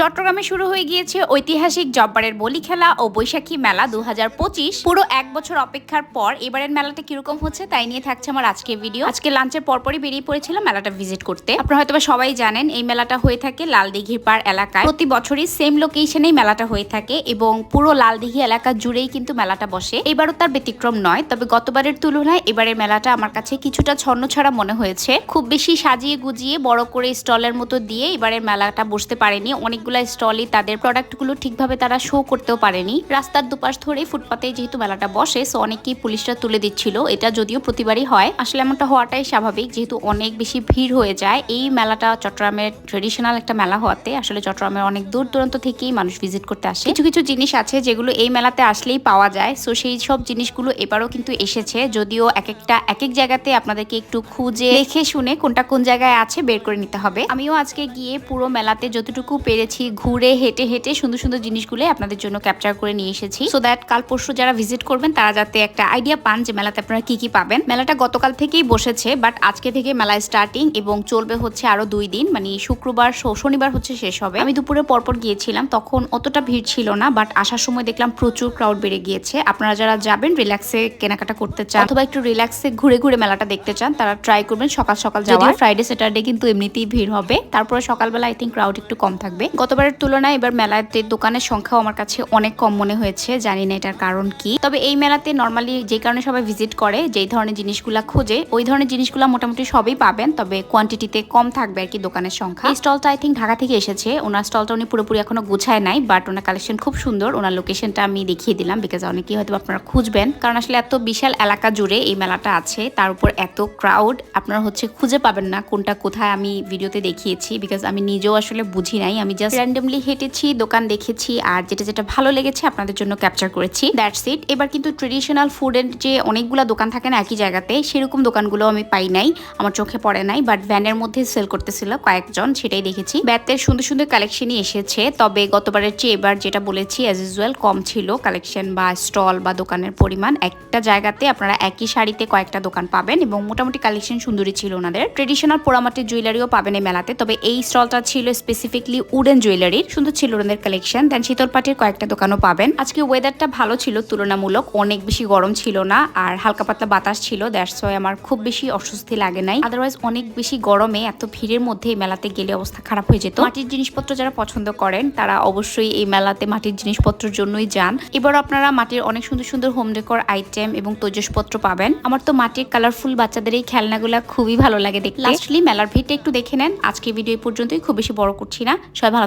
চট্টগ্রামে শুরু হয়ে গিয়েছে ঐতিহাসিক জব্বারের বলি খেলা ও বৈশাখী মেলা দু হাজার পঁচিশ। পুরো এক বছর অপেক্ষার পর এবারের মেলাটা কীরকম হচ্ছে তাই নিয়ে থাকছে আমার আজকে ভিডিও আজকে লাঞ্চের পরপরই বেরিয়ে পড়েছিলাম মেলাটা ভিজিট করতে। আপনারা হয়তোবা সবাই জানেন, এই মেলাটা হয়ে থাকে লালদিঘির পাড় এলাকায়। প্রতি বছরই সেম লোকেশনেই মেলাটা হয়ে থাকে এবং পুরো লালদিঘি এলাকা জুড়েই কিন্তু মেলাটা বসে। এবারও তার ব্যতিক্রম নয়, তবে গতবারের তুলনায় এবারের মেলাটা আমার কাছে কিছুটা ছন্ন ছাড়া মনে হয়েছে। খুব বেশি সাজিয়ে গুজিয়ে বড় করে স্টলের মতো দিয়ে এবারের মেলাটা বসতে পারেনি অনেকগুলো স্টলই তাদের প্রোডাক্টগুলো ঠিকভাবে তারা শো করতেও পারেনি। রাস্তার দুপাশ ধরে ফুটপাতে যেহেতু মেলাটা বসে সো অনেকেই পুলিশরা তুলে দিচ্ছিল। এটা যদিও প্রতিবারই হয়। আসলে এমনটা হওয়াটাই স্বাভাবিক, যেহেতু অনেক বেশি ভিড় হয়ে যায়। এই মেলাটা চট্টগ্রামের ট্রেডিশনাল একটা মেলা হওয়াতে আসলে চট্টগ্রামের অনেক দূর দূরান্ত থেকেই মানুষ ভিজিট করতে আসে। কিছু কিছু জিনিস আছে যেগুলো এই মেলাতে আসলেই পাওয়া যায়। সো সেই সব জিনিসগুলো এবারও কিন্তু এসেছে। যদিও এক একটা, এক এক জায়গাতে আপনাদেরকে একটু খুঁজে, দেখে শুনে কোনটা কোন জায়গায় আছে বের করে নিতে হবে। আমিও আজকে গিয়ে পুরো মেলাতে যতটুকু পেরেছি ঘুরে হেঁটে হেঁটে সুন্দর সুন্দর জিনিসগুলো আপনাদের জন্য ক্যাপচার করে নিয়ে এসেছি। সো দ্যাট কাল পরশু যারা ভিজিট করবেন তারা যাতে একটা আইডিয়া পান যে মেলাতে আপনারা কি কি পাবেন। মেলাটা গতকাল থেকেই বসেছে বাট আজকে থেকে মেলা স্টার্টিং এবং চলবে হচ্ছে আরও দুই দিন। মানে শুক্রবার শনিবার হচ্ছে শেষ হবে। আমি দুপুরে পরপর গিয়েছিলাম তখন অতটা ভিড় ছিল না বাট আসার সময় দেখলাম প্রচুর ক্রাউড বেড়ে গিয়েছে। আপনারা যারা যাবেন রিল্যাক্সে কেনাকাটা করতে চান অথবা একটু রিল্যাক্সে ঘুরে ঘুরে মেলাটা দেখতে চান তারা ট্রাই করবেন সকাল সকাল যাওয়া ফ্রাইডে স্যাটারডে কিন্তু এমনিতেই ভিড় হবে। তারপরে সকালবেলা আই থিঙ্ক ক্রাউড একটু কম থাকবে। গতবারের তুলনায় এবার মেলাতে দোকানের সংখ্যাও আমার কাছে অনেক কম মনে হয়েছে। জানি না এটার কারণ কি। তবে এই মেলাতে নর্মালি যে কারণে সবাই ভিজিট করে, যেই ধরনের জিনিসগুলা খোঁজে, ওই ধরনের জিনিসগুলো মোটামুটি সবই পাবেন, তবে কোয়ান্টিটিতে কম থাকবে আর কি দোকানের সংখ্যা। এই স্টলটা আই থিঙ্ক ঢাকা থেকে এসেছে। ওনার স্টলটা উনি পুরোপুরি এখনও গুছায় নাই বাট ওনার কালেকশন খুব সুন্দর। ওনার লোকেশনটা আমি দেখিয়ে দিলাম বিকজ অনেকেই হয়তো আপনারা খুঁজবেন। কারণ আসলে এত বিশাল এলাকা জুড়ে এই মেলাটা আছে, তার উপর এত ক্রাউড আপনারা হচ্ছে খুঁজে পাবেন না কোনটা কোথায় আমি ভিডিওতে দেখিয়েছি বিকজ আমি নিজেও আসলে বুঝি নাই, আমি জাস্ট র্যান্ডমলি হেঁটেছি, দোকান দেখেছি আর যেটা যেটা ভালো লেগেছে আপনাদের জন্য ক্যাপচার করেছি। দ্যাটস ইট এবার কিন্তু ট্রেডিশনাল ফুডের যে অনেকগুলো দোকান থাকে না একই জায়গাতে, সেরকম দোকানগুলো আমি পাই নাই, আমার চোখে পড়ে নাই বাট ভ্যানের মধ্যে সেল করতেছিল কয়েকজন, সেটাই দেখেছি। ব্যাতের সুন্দর সুন্দর কালেকশনই এসেছে, তবে গতবারের চেয়ে এবার যেটা বলেছি অ্যাজ ইউজুয়াল কম ছিল কালেকশন বা স্টল বা দোকানের পরিমাণ। একটা জায়গাতে আপনারা একই শাড়িতে কয়েকটা দোকান পাবেন এবং মোটামুটি কালেকশন সুন্দরী ছিল ওনাদের। ট্রেডিশনাল পোড়ামাটির জুয়েলারিও পাবেন এই মেলাতে, তবে এই স্টলটা ছিল স্পেসিফিকলি উডেন জুয়েলারির সুন্দর ছিল কালেকশন দেন শীতলপাটির কয়েকটা দোকানও পাবেন। আজকে ওয়েদারটা ভালো ছিল, তুলনামূলক অনেক বেশি গরম ছিল না, আর হালকা পাতলা বাতাস ছিল। দ্যাটস ওয়াই আমার খুব বেশি অস্বস্তি লাগে নাই। আদারওয়াইজ অনেক বেশি গরমে এত ভিড়ের মধ্যে মেলাতে গেলে অবস্থা খারাপ হয়ে যেত। মাটির জিনিসপত্র যারা পছন্দ করেন, তারা অবশ্যই এই মেলাতে মাটির জিনিসপত্রের জন্যই যান। এবার আপনারা মাটির অনেক সুন্দর সুন্দর হোম ডেকোর আইটেম এবং তৈজসপত্র পাবেন। আমার তো মাটির কালারফুল বাচ্চাদের এই খেলনাগুলা খুবই ভালো লাগে দেখতে। লাস্টলি মেলার ভিড়টা একটু দেখে নেন। আজকে ভিডিও পর্যন্তই। খুব বেশি বড় করছি না। সবাই ভালো